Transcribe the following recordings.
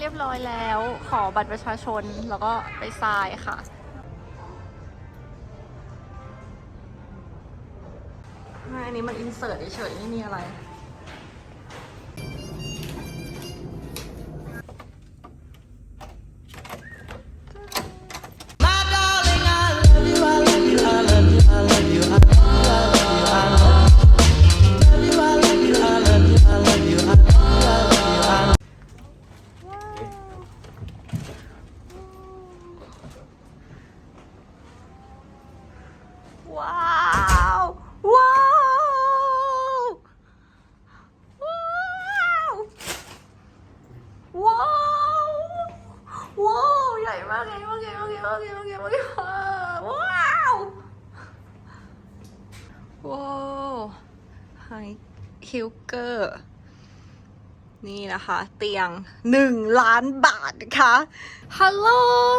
เรียบร้อยแล้ว ขอบัตรประชาชนแล้วก็ไปทรายค่ะไม่อันนี้มันอินเสิร์ตเฉยๆไม่มีอะไร นี่นะคะ เตียง 1 ล้านบาทนะคะฮัลโหล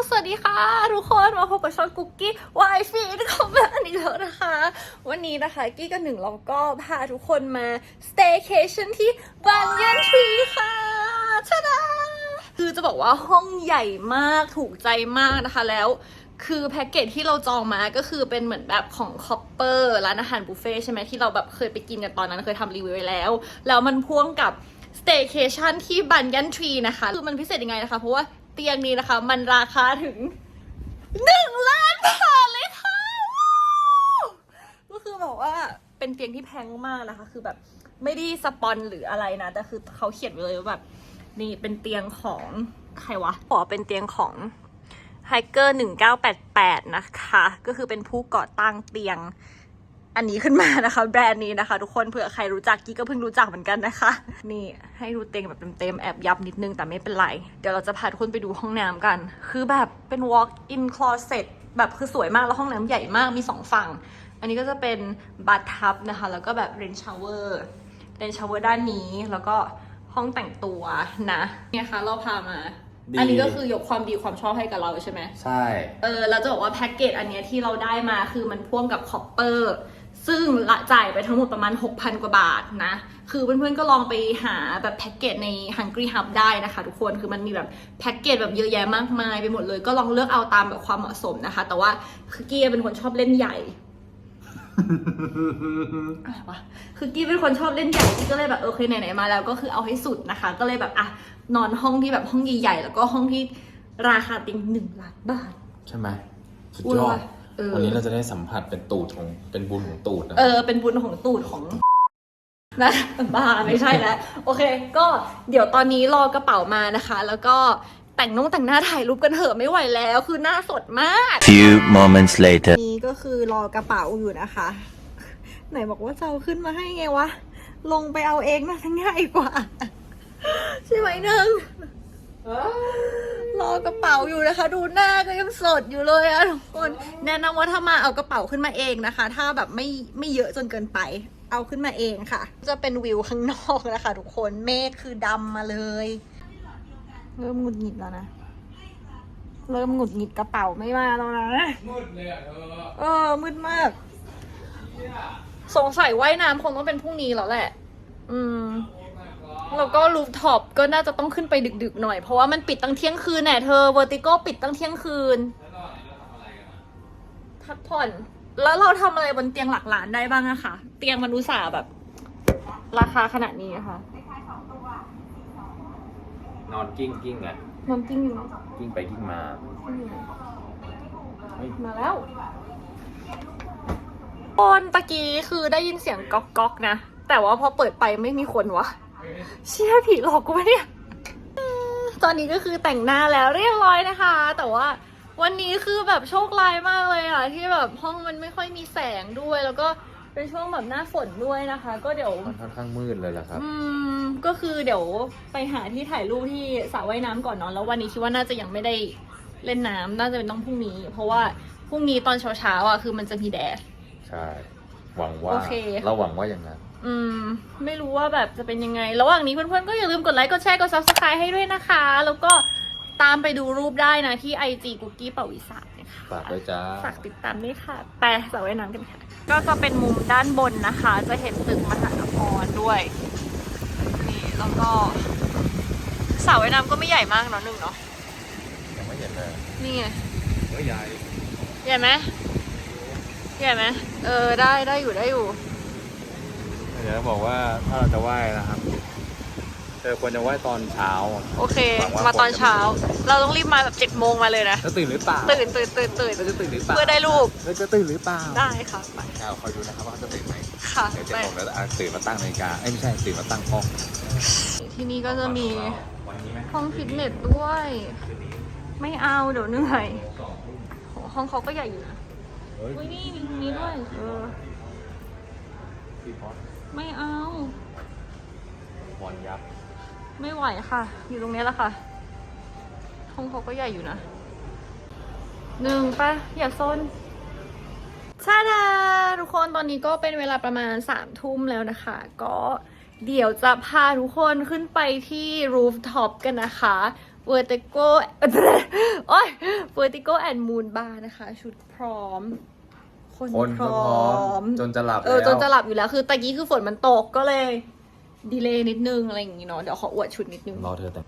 สวัสดีค่ะ ทุกคนมาพบกับช่องกุ๊กกี้วายฟีดของบ้านอีกแล้วนะคะ วันนี้นะคะกี้กับหนึ่งเราก็พาทุกคนมา staycation ที่บางยันทรีค่ะชะดาคือจะบอกว่าห้องใหญ่มากถูกใจมากนะคะแล้วคือแพ็กเกจที่เราจองมาก็คือเป็นเหมือนแบบของคอปเปอร์ร้านอาหารบุฟเฟ่ใช่ไหมที่เราแบบเคยไปกินกันตอนนั้นเคยทำรีวิวไว้แล้ว แล้วมันพ่วงกับ staycation ที่บันยันทรีนะคะ คือมันพิเศษยังไงนะคะ เพราะว่าเตียงนี้นะคะ มันราคาถึงหนึ่งล้านบาทเลยค่ะก็คือบอกว่าเป็นเตียงที่แพงมากนะคะ คือแบบไม่ได้สปอนหรืออะไรนะ แต่คือเขาเขียนไว้เลยว่าแบบนี่เป็นเตียงของใครวะขอเป็นเตียงของไฮเกอร์1988 นะคะ ก็คือเป็นผู้ก่อตั้งเตียง อันนี้ขึ้นมานะคะ แบรนด์นี้นะคะ ทุกคนเผื่อใครรู้จักกี้ก็เพิ่งรู้จักเหมือนกันนะคะ นี่ให้ดูเตียงแบบเต็มๆแอบยับนิดนึงแต่ไม่เป็นไร เดี๋ยวเราจะพาทุกคนไปดูห้องน้ำกัน คือแบบเป็น walk in closet แบบคือสวยมากแล้วห้องน้ำใหญ่มากมีสองฝั่ง อันนี้ก็จะเป็นบัตทับนะคะ แล้วก็แบบเรนชาวเวอร์เรนชาวเวอร์ด้านนี้แล้วก็ห้องแต่งตัวนะเนี่ยค่ะเราพามาดี อันนี้ก็คือยกความดีความชอบให้กับเราใช่ไหม ใช่ เออเราจะบอกว่าแพ็กเกจอันเนี้ยที่เราได้มาคือมันพ่วงกับคอปเปอร์ ซึ่งละจ่ายไปทั้งหมดประมาณ 6,000 กว่าบาทนะ คือเพื่อนๆก็ลองไปหาแบบแพ็กเกจใน Hungry Hub ได้นะคะทุกคน คือมันมีแบบแพ็กเกจแบบเยอะแยะมากมายไปหมดเลย ก็ลองเลือกเอาตามแบบความเหมาะสมนะคะ แต่ว่าคือกี้เป็นคนชอบเล่นใหญ่อะไรวะคือกี้เป็นคนชอบเล่นใหญ่กี้ก็เลยแบบโอเคไหนๆมาแล้วก็คือเอาให้สุดนะคะ ก็เลยแบบอะนอนห้องที่แบบห้องใหญ่ๆแล้วก็ห้องที่ราคาติงหนึ่งล้านบาท ใช่ไหมสุดอุ้ยยอว่ะด เออวันนี้เราจะได้สัมผัสเป็นตูดของเป็นบุญของตูดนะ เออ เป็นบุญของตูดของนะบ้าไม่ใช่แล้วโอเค ก็เดี๋ยวตอนนี้รอกระเป๋ามานะคะ แล้วก็แต่งน้องแต่งหน้าถ่ายรูปกันเถอะไม่ไหวแล้ว คือหน้าสดมาก Few moments later. นี้ก็คือรอกระเป๋าอยู่นะคะ ไหนบอกว่าจะเอาขึ้นมาให้ไงวะ ลงไปเอาเองน่าจะง่ายกว่า ใช่ไหมหนึ่ง รอกระเป๋าอยู่นะคะ ดูหน้าก็ยังสดอยู่เลยอะทุกคนแนะนำว่าถ้ามาเอากระเป๋าขึ้นมาเองนะคะ ถ้าแบบไม่ไม่เยอะจนเกินไปเอาขึ้นมาเองค่ะ จะเป็นวิวข้างนอกนะคะ ทุกคนเมฆคือดำมาเลยเริ่มหงุดหงิดแล้วนะ เริ่มหงุดหงิดกระเป๋าไม่มาแล้วนะ มืดเลยอะเธอเออ มืดมาก สงสัยว่ายน้ำคงต้องเป็นพรุ่งนี้แล้วแหละ อืม แล้วก็รูฟท็อปก็น่าจะต้องขึ้นไปดึกๆหน่อย เพราะว่ามันปิดตั้งเที่ยงคืนแน่เธอเวอร์ติโกปิดตั้งเที่ยงคืน พักผ่อน แล้วเราทำอะไรบนเตียงหลักล้านได้บ้างอะคะเตียงมันอุตส่าห์แบบ ราคาขนาดนี้อะค่ะนอนกิ้งกิ้งอะนอนจริงอยู่กิ้งไปกิ้งมาอืมเฮ้ยมาแล้วตอนตะกี้คือได้ยินเสียงก๊อกก๊อกๆนะ แต่ว่าพอเปิดไปไม่มีคนวะ เชี่ยผีหลอกกูปะเนี่ยอืมตอนนี้ก็คือแต่งหน้าแล้วเรียบร้อยนะคะ แต่ว่าวันนี้คือแบบโชคร้ายมากเลยอะที่แบบห้องมันไม่ค่อยมีแสงด้วย แล้วก็เป็นช่วงแบบหน้าฝนด้วยนะคะ ก็เดี๋ยว มันค่อนข้างมืดเลยล่ะครับ อืมก็คือเดี๋ยวไปหาที่ถ่ายรูปที่สระว่ายน้ำก่อนเนาะแล้ววันนี้คิดว่าน่าจะยังไม่ได้เล่นน้ำน่าจะเป็นต้องพรุ่งนี้ เพราะว่าพรุ่งนี้ตอนเช้าๆอะคือมันจะมีแดด ใช่ หวังว่าโอเค เราหวังว่าอย่างนั้น อืม ไม่รู้ว่าแบบจะเป็นยังไง ระหว่างนี้เพื่อนๆ ก็อย่าลืมกดไลค์ กดแชร์ กด subscribe ให้ด้วยนะคะ แล้วก็ตามไปดูรูปได้นะที่ IG กุ๊กกี้ปวิสานะคะฝากไว้จ้าฝากติดตามด้วยค่ะไปสระว่ายน้ำกันค่ะ ก็จะเป็นมุมด้านบนนะคะ จะเห็นตึกมหานครด้วย นี่แล้วก็สสระว่ายน้ำก็ไม่ใหญ่มากเนาะหนึ่งเนาะยังไม่เห็นเลยนี่ไงเฮ้ยใหญ่ ใหญ่ไหมใหญ่ไหมเออได้ได้อยู่ได้อยู่เดี๋ยวจะบอกว่าถ้าเราจะไหว้นะครับเธอควรจะไหว้ตอนเช้า โอเคหวังว่ามาตอนคนจะเช้า เราต้องรีบมาแบบเจ็ดโมงมาเลยนะจะตื่นหรือเปล่าตื่นตื่นตื่นตื่นเธอจะตื่นหรือเปล่าเพื่อได้รูปเธอจะตื่นหรือเปล่าได้ค่ะไปเอาคอยดูนะครับว่าเขาจะตื่นไหมค่ะเดี๋ยวเจ็ดไปโมงแล้วอะตื่นมาตั้งนาฬิกาเอ้ยไม่ใช่ตื่นมาตั้งกล้องที่นี่ก็จะมีวันนี้ไหมห้องฟิตเนสด้วย ไม่เอาเดี๋ยวเหนื่อยโหห้องเขาก็ใหญ่อยู่นะเฮ้ยอุ้ยนี่มีตรงนี้ด้วยเออพี่พอด ไม่เอาบอลยับ ไม่ไหวค่ะ อยู่ตรงนี้แหละค่ะห้องเขาก็ใหญ่อยู่นะหนึ่งปะอย่าซนชาดาทุกคนตอนนี้ก็เป็นเวลาประมาณสามทุ่มแล้วนะคะ ก็เดี๋ยวจะพาทุกคนขึ้นไปที่ rooftop กันนะคะ vertigo โอ้ย vertigo and moon bar นะคะ ชุดพร้อม คนคนพก็ร้พร้ออมมจนจะหลับเออ แล้วจนจะหลับอยู่แล้ว คือตะกี้คือฝนมันตกก็เลย ดีเลย์นิดนึงอะไรอย่างงี้เนาะ เดี๋ยวขออวดชุดนิดนึง รอเธอแต่ง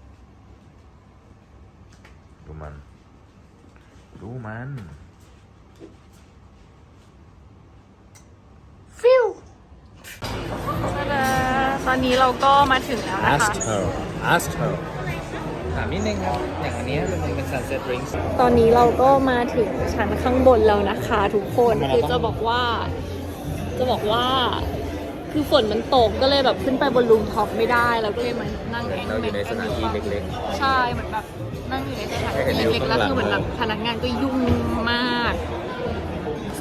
ดูมัน ดูมัน ฟิวตอนนี้เราก็มาถึงแล้วนะคะ her ask her ถามนิดนึงครับ อย่างอันเนี้ยมันเป็น sunset drinks ตอนนี้เราก็มาถึงชั้นข้างบนแล้วนะคะทุกคนทำไมเราคือต้องจะบอกว่า จะบอกว่า คือฝนมันตกก็เลยแบบขึ้นไปบนรูมท็อปไม่ได้เราก็เลยมานั่งแองเราอยู่ในสถานที่เล็กใช่เหมือนแบบนั่งอยู่ในสถานให้เห็นที่วิวเล็กๆข้าแล้วงหลังคือเหมือนแบบพนักงานก็ยุ่งมาก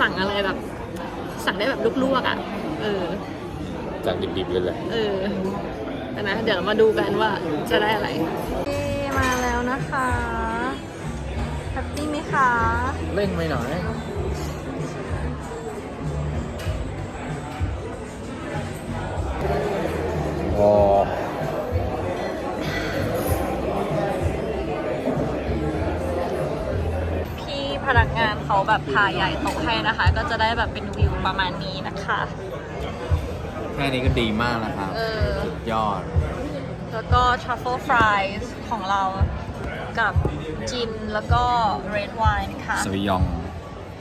สั่งอะไรแบบ สั่งได้แบบลวกๆอะเออๆจากดิบๆเลยแหละ เออแต่นะเดี๋ยวมาดูกันว่าจะได้อะไร มาแล้วนะคะแฮปปี้ไหมคะเร่งไปหน่อยโอ้พี่พนักงานเขาแบบพาใหญ่โต๊ะให้นะคะ ก็จะได้แบบเป็นวิวประมาณนี้นะคะ แค่นี้ก็ดีมากแล้วครับเออ สุดยอด แล้วก็ truffle fries ของเรากับจินแล้วก็ red wine ค่ะสวิยอง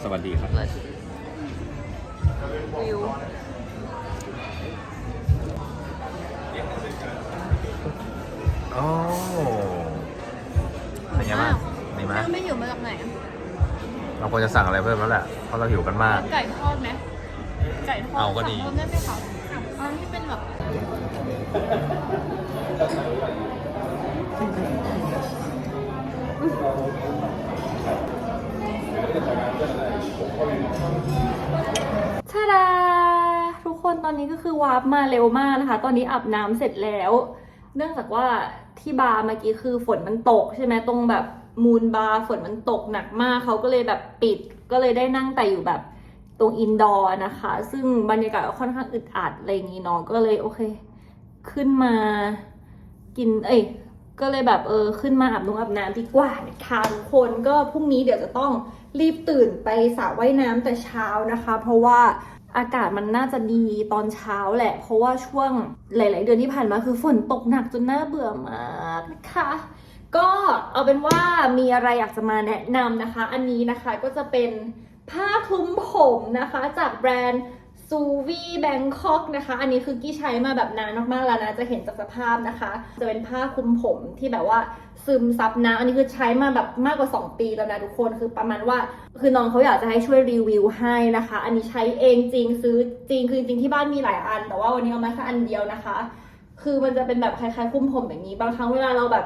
สวัสดีครับเลิศวิวโอ้เป็นไงบ้างดีไหมไม่หิวมาจากไหน เราควรจะสั่งอะไรเพิ่มแล้วแหละเพราะเราหิวกันมาก ไก่ทอดไหมไก่ทอดเอาก็ดีสั่งเพิ่มได้ไหมคะ อันนี้เป็นแบบชาดาทุกคนตอนนี้ก็คือวาร์ปมาเร็วมากนะคะ ตอนนี้อาบน้ำเสร็จแล้ว เนื่องจากว่าที่บาร์เมื่อกี้คือฝนมันตก ใช่ไหมตรงแบบมูนบาร์ฝนมันตกหนักมากเขาก็เลยแบบปิดก็เลยได้นั่งแต่อยู่แบบ ตรงอินดอร์นะคะ ซึ่งบรรยากาศค่อนข้างอึดอัดอะไรอย่างนี้เนาะก็เลยโอเค ขึ้นมากิน เอ้ยก็เลยแบบเออขึ้นมาอาบน้ำอาบน้ำดีกว่านะคะทุกคนก็พรุ่งนี้เดี๋ยวจะต้องรีบตื่นไปสระว่ายน้ำแต่เช้านะคะ เพราะว่าอากาศมันน่าจะดีตอนเช้าแหละ เพราะว่าช่วงหลาย ๆ เดือนที่ผ่านมาคือฝนตกหนักจนน่าเบื่อมากนะคะ ก็เอาเป็นว่ามีอะไรอยากจะมาแนะนำนะคะ อันนี้นะคะก็จะเป็น ผ้าคลุมผมนะคะ จากแบรนด์ซูวีแบงคอกนะคะ อันนี้คือกี้ใช้มาแบบนานมากๆแล้วนะ จะเห็นจากสภาพนะคะ จะเป็นผ้าคลุมผมที่แบบว่าซึมซับน้ำอันนี้คือใช้มาแบบมากกว่า 2 ปีแล้วนะทุกคน คือประมาณว่า คือน้องเขาอยากจะให้ช่วยรีวิวให้นะคะ อันนี้ใช้เองจริงซื้อจริง คือจริงที่บ้านมีหลายอัน แต่ว่าวันนี้เอามาแค่อันเดียวนะคะ คือมันจะเป็นแบบคล้ายๆคลุมผมอย่างนี้ บางครั้งเวลาเราแบบ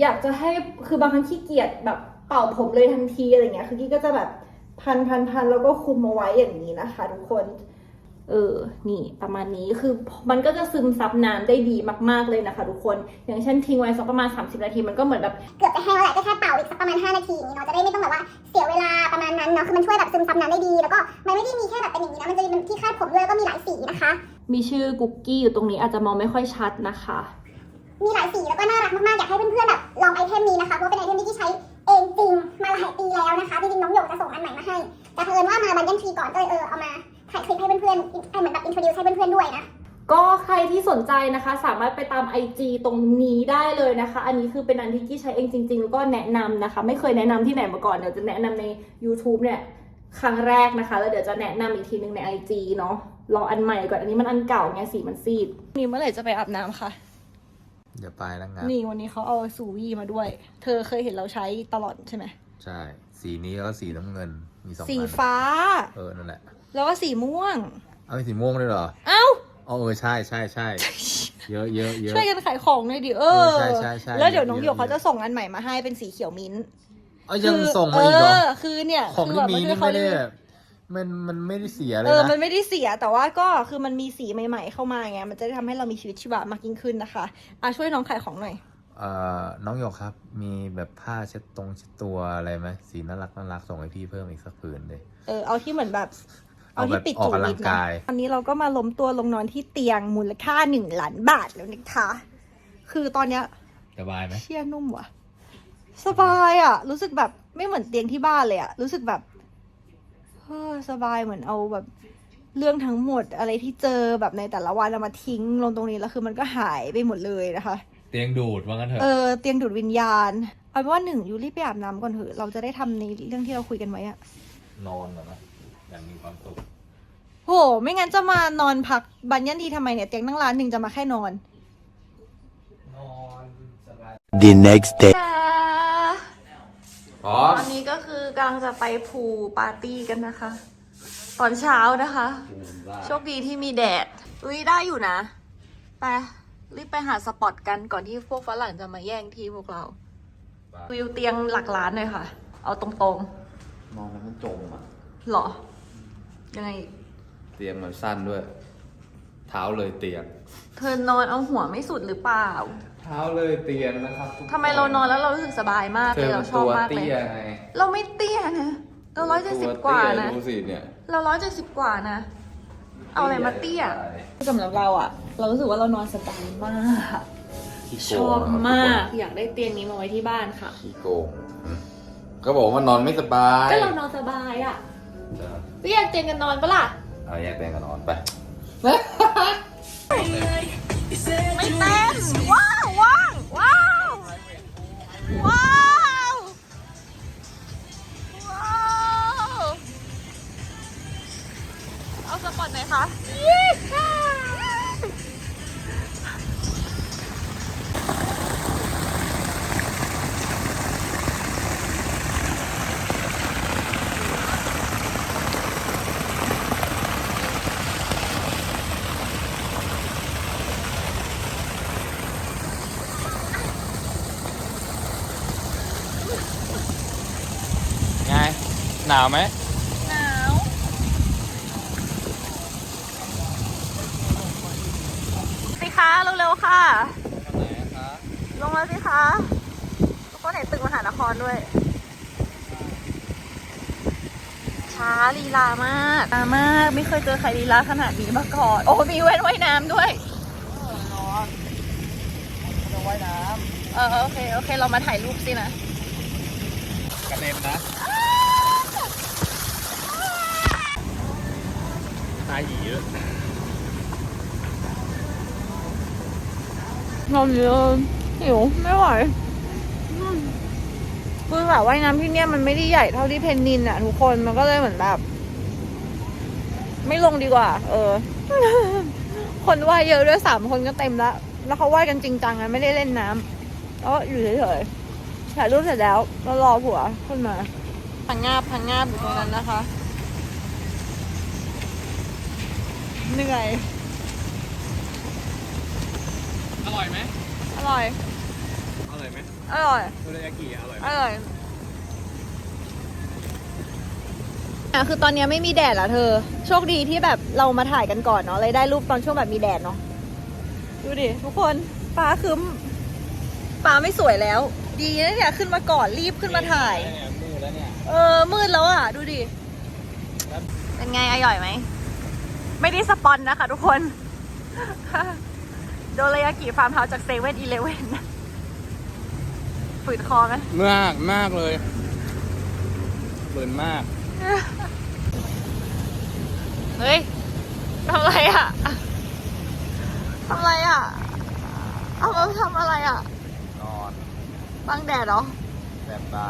อยากจะให้ คือบางครั้งขี้เกียจแบบ เป่าผมเลยทันทีอะไรเงี้ย คือกี้ก็จะแบบพันพันพันแล้วก็คุมเอาไว้อย่างนี้นะคะ ทุกคน เออ นี่ประมาณนี้ คือมันก็จะซึมซับน้ำได้ดีมากๆเลยนะคะ ทุกคน อย่างเช่นทิ้งไว้สักประมาณ 30 นาที มันก็เหมือนแบบเกือบจะแห้งแล้วแหละก็แค่เป่าอีกสักประมาณ 5 นาทีอย่างนี้เนาะ จะได้ไม่ต้องแบบว่าเสียเวลาประมาณนั้นเนาะ คือมันช่วยแบบซึมซับน้ำได้ดี แล้วก็มันไม่ได้มีแค่แบบเป็นอย่างนี้นะ มันจะมีที่คาดผมด้วยแล้วก็มีหลายสีนะคะ มีชื่อกุ๊กกี้อยู่ตรงนี้อาจจะมองไม่ค่อยชัดนะคะ มีหลายสีแล้วก็น่ารักมากๆ อยากให้เพื่อนๆแบบลองไอเทมนี้นะคะ เพราะว่าเป็นไอเทมที่ที่ใช้เองจริงมาหลายปีแล้วนะคะจริงๆน้องหยกจะส่งอันใหม่มาให้ แต่เผอิญว่ามาบันยันทรีก่อนก็เลยเออเอามาถ่ายคลิปให้เพื่อนๆให้เหมือนแบบอินโทรดิวให้เพื่อนๆด้วยนะก็ใครที่สนใจนะคะ สามารถไปตาม IG ตรงนี้ได้เลยนะคะ อันนี้คือเป็นอันที่กี้ใช้เองจริงๆ แล้วก็แนะนำนะคะ ไม่เคยแนะนำที่ไหนมาก่อน เดี๋ยวจะแนะนำใน YouTube เนี่ยครั้งแรกนะคะ แล้วเดี๋ยวจะแนะนำอีกทีนึงใน IG เนาะรออันใหม่ก่อน อันนี้มันอันเก่าไงสีมันซีดนี่เมื่อไหร่จะไปอาบน้ำคะ เดี๋ยวไปแล้วงับนี่วันนี้เขาเอาซูวี่มาด้วย เธอเคยเห็นเราใช้ตลอดใช่ไหมใช่ สีนี้แล้วก็สีน้ำเงิน มีสองสีอันฟ้า เออ นั่นแหละ แล้วก็สีม่วง เอามีสีม่วงด้วยเหรอ เอ้า อ๋อเออใช่ใช่ใช่ เยอะเยอะเยอะ ช่วยกันขายของหน่อยดิเออ เออใช่ใช่ใช่แล้วเดี๋ยวน้องหยเยกอะ เขาจะส่งอันใหม่มาให้เป็นสีเขียวมิ้นท์เอายังคือส่งมาอีกเหรอเออคือเนี่ยของคืที่แบบมีนนี่เขาไม่ได้แบบ มันมันไม่ได้เสียเลยเออนะมันไม่ได้เสียแต่ว่าก็คือมันมีสีใหม่ๆเข้ามาไง มันจะได้ทำให้เรามีชีวิตชีวามากยิ่งขึ้นนะคะอะช่วยน้องขายของหน่อย เอ่อ น้องหยกครับ มีแบบผ้าเช็ดตรงเช็ดตัวอะไรไหมสีน่ารักน่ารักส่งให้พี่เพิ่มอีกสักผืนเลย เออ เอาที่เหมือนแบบ เอาเอาแบที่บปิดออกจูกำลันิงดนะกาย อันนี้เราก็มาล้มตัวลงนอนที่เตียงมูลค่าหนึ่งล้านบาทแล้วนะคะ คือตอนเนี้ย สบายไหม เชี่ยนุ่มว่ะ สบายอะ รู้สึกแบบไม่เหมือนเตียงที่บ้านเลยอะ รู้สึกแบบเออ สบายเหมือนเอาแบบเรื่องทั้งหมดอะไรที่เจอแบบในแต่ละวันเอามาทิ้งลงตรงนี้แล้วคือมันก็หายไปหมดเลยนะคะ เตียงดูดว่างั้นเถอะเออเตียงดูดวิญญาณเอาเป็นว่าหนึ่งยูรีบไปอาบน้ำก่อนเถอะเราจะได้ทำในเรื่องที่เราคุยกันไว้อะนอนเหรอนะอย่างมีความสุขโห ไม่งั้นจะมานอนพักบันยันทีทำไมเนี่ยเตียงนั่งร้านหนึ่งจะมาแค่นอน นอนสบาย The next day. พร้อมตอนนี้ก็คือกำลังจะไปพูลปาร์ตี้กันนะคะ ตอนเช้านะคะ โชคดีที่มีแดดอุ้ยได้อยู่นะ ไปรีบไปหาสปอตกันก่อนที่พวกฝรั่งจะมาแย่งที่พวกเรา วิวเตียงหลักล้านเลยค่ะ เอาตรงนอนแล้วมันจมอะๆหรอ ยังไง เตียงมันสั้นด้วยเท้าเลยเตียง เธอนอนเอาหัวไม่สุดหรือเปล่า เท้าเลยเตียงนะครับทุกคทำไมเรานอนแล้วเรารู้สึกสบายมากเธเลอยเรามันชอบตัวมากเลเตี้ย ยไงเราไม่เตี้ยนะ เราร้อยเจ็ดสิบตัวกว่าเตี้ยนะดูสิเนี่ยเราร้อยเจ็ดสิบกว่านะ เอาอะไรมาเตี้ยสำหรับเราอะเรารู้สึกว่าเรานอนสบายมาก ขี้โกชอบงนะครับมากทุอยากได้เตียงนี้มาไว้ที่บ้านค่ะคนขี้โกงอืมก็บอกว่านอนไม่สบายก็เรานอนสบายอะก็อยากเตียงกันนอนปะล่ะ เอาแยกเตียงกันนอนไป ไม่เต้นว้าวว้าวว้าวว้าวว้าวเอาสปอตไหนอยคะ นาวไหมหนาวสิคะเร็วๆค่ะ ลงมาสิคะแล้วก็เห็นตึกมหานครด้วย ช้าลีลามากลีลามาก ไม่เคยเจอใครลีลาขนาดนี้มาก่อน โอ้มีเว้นว่ายน้ำด้วยเออโอเค โอเค เรามาถ่ายรูปสินะ กระเด็นนะาหยีเลยนอนเยอะหิวไม่ไหวคือแบบว่ายน้ำที่เนี่ยมันไม่ได้ใหญ่เท่าที่เพนนินอะทุกคนมันก็เลยเหมือนแบบ ไม่ลงดีกว่า เออ คนว่ายเยอะด้วยสามคนก็เต็มแล้วแล้วเขาว่ายกันจริงจังอะไม่ได้เล่นน้ำแล้วอยู่เฉยๆถ่ายรูปเสร็จแล้วแล้วรอผัวขึ้นมาพังงาบพังงาบอยู่ตรงนั้นนะคะ เหนื่อย อร่อยไหมอร่อย อร่อยไหมอร่อยโทรยากิอร่อยไหมอร่อยอะคือตอนเนี้ยไม่มีแดดละเธอ โชคดีที่แบบเรามาถ่ายกันก่อนเนาะเลยได้รูปตอนช่วงแบบมีแดดเนาะ ดูดิ ทุกคนฟ้าครึ้มฟ้าไม่สวยแล้ว ดีนะเนี่ยขึ้นมาก่อนรีบขึ้นมาถ่าย เนี่ยมือแล้วเนี่ย เออมืดแล้วอะ ดูดิ เป็นไงอร่อยไหม ไม่ได้สปอนนะคะทุกคน โดรายากิฟาร์มเฮาส์จากเซเว่นอีเลเว่นฝืดคอไหมมากมากเลยเบิร์นมาก เฮ้ยทำอะไรอะทำอะไรอะ เอามาทำอะไรอะนอนบังแดดเหรอ แบบตา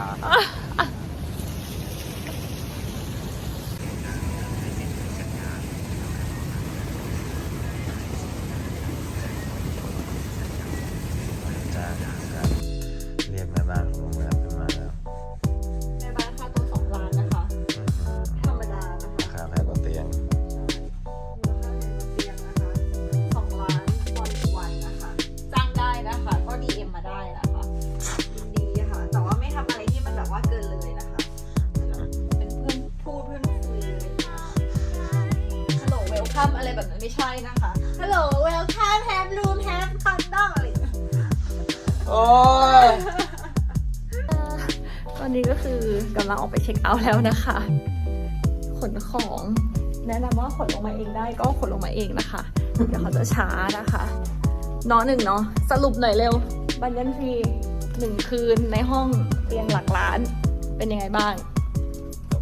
ก็คือกำลังออกไปเช็คเอาท์แล้วนะคะ ขนของ แนะนำว่าขนลงมาเองได้ก็ขนลงมาเองนะคะ เดี๋ยวเขาจะช้านะคะเน้อหนึ่งเนาะสรุปหน่อยเร็ว บันยันฟรีหนึ่งคืนในห้องเตียงหลักล้าน เป็นยังไงบ้าง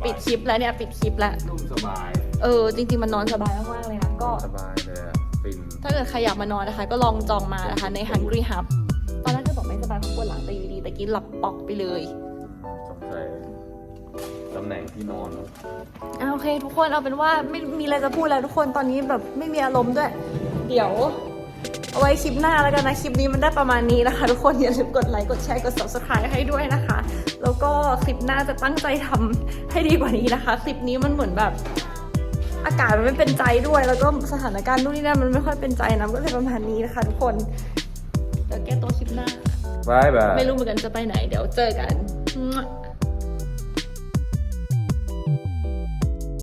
ปิดคลิปแล้วเนี่ยปิดคลิปแล้วนุ่มสบาย เออ จริง ๆ มันนอนสบายมากๆเลยนะก็สบายเลยอะฟินถ้าเกิดใครอยากมานอนนะคะ ก็ลองจองมานะคะใน Hungry Hub ตอนแรกก็บอกไม่สบายเพราะปวดหลังแต่อยู่ดีแต่กินหลับปอกไปเลยสงสัยตำแหน่งที่นอนอะโอเค ทุกคนเอาเป็นว่าไม่มีอะไรจะพูดแล้วทุกคนตอนนี้แบบไม่มีอารมณ์ด้วย เดี๋ยว เอาไว้คลิปหน้าแล้วกันนะ คลิปนี้มันได้ประมาณนี้นะคะ ทุกคนอย่าลืมกดไลค์กดแชร์กด subscribe ให้ด้วยนะคะ แล้วก็คลิปหน้าจะตั้งใจทำให้ดีกว่านี้นะคะ คลิปนี้มันเหมือนแบบ อากาศมันไม่เป็นใจด้วย แล้วก็สถานการณ์นู่นนี่นั่นมันไม่ค่อยเป็นใจนะก็เลยประมาณนี้นะคะ ทุกคนเดี๋ยวแก้ตัวคลิปหน้า บายบาย ไม่รู้เหมือนกันจะไปไหน เดี๋ยวเจอกัน